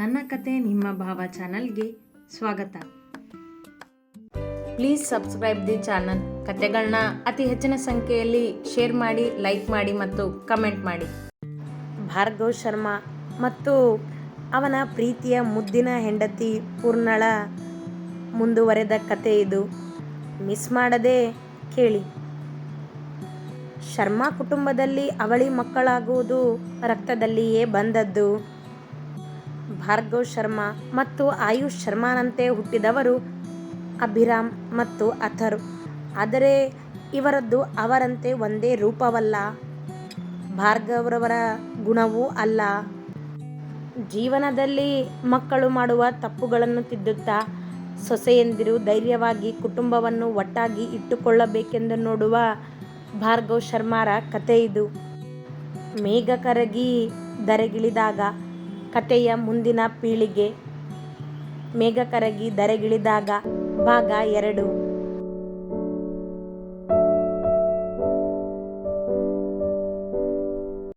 ನನ್ನ ಕತೆ ನಿಮ್ಮ ಭಾವ ಚಾನಲ್ಗೆ ಸ್ವಾಗತ. Please subscribe the channel. ಕತೆಗಳನ್ನ ಅತಿ ಹೆಚ್ಚಿನ ಸಂಖ್ಯೆಯಲ್ಲಿ ಶೇರ್ ಮಾಡಿ, ಲೈಕ್ ಮಾಡಿ ಮತ್ತು ಕಮೆಂಟ್ ಮಾಡಿ. ಭಾರ್ಗವ್ ಶರ್ಮಾ ಮತ್ತು ಅವನ ಪ್ರೀತಿಯ ಮುದ್ದಿನ ಹೆಂಡತಿ ಪೂರ್ಣಳ ಮುಂದುವರೆದ ಕತೆ ಇದು. ಮಿಸ್ ಮಾಡದೆ ಕೇಳಿ. ಶರ್ಮಾ ಕುಟುಂಬದಲ್ಲಿ ಅವಳಿ ಮಕ್ಕಳಾಗುವುದು ರಕ್ತದಲ್ಲಿಯೇ ಬಂದದ್ದು. ಭಾರ್ಗವ್ ಶರ್ಮಾ ಮತ್ತು ಆಯುಷ್ ಶರ್ಮಾನಂತೆ ಹುಟ್ಟಿದವರು ಅಭಿರಾಮ್ ಮತ್ತು ಅಥರ್. ಆದರೆ ಇವರದ್ದು ಅವರಂತೆ ಒಂದೇ ರೂಪವಲ್ಲ. ಭಾರ್ಗವರವರ ಗುಣವೂ ಅಲ್ಲ. ಜೀವನದಲ್ಲಿ ಮಕ್ಕಳು ಮಾಡುವ ತಪ್ಪುಗಳನ್ನು ತಿದ್ದುತ್ತಾ ಸೊಸೆಯಂದಿರು ಧೈರ್ಯವಾಗಿ ಕುಟುಂಬವನ್ನು ಒಟ್ಟಾಗಿ ಇಟ್ಟುಕೊಳ್ಳಬೇಕೆಂದು ನೋಡುವ ಭಾರ್ಗವ್ ಶರ್ಮಾರ ಕಥೆ ಇದು. ಮೇಘ ಕರಗಿ ಧರೆಗಿಳಿದಾಗ ಕತೆಯ ಮುಂದಿನ ಪೀಳಿಗೆ ಮೇಘ ಕರಗಿ ಧರೆಗಿಳಿದಾಗ ಭಾಗ ಎರಡು.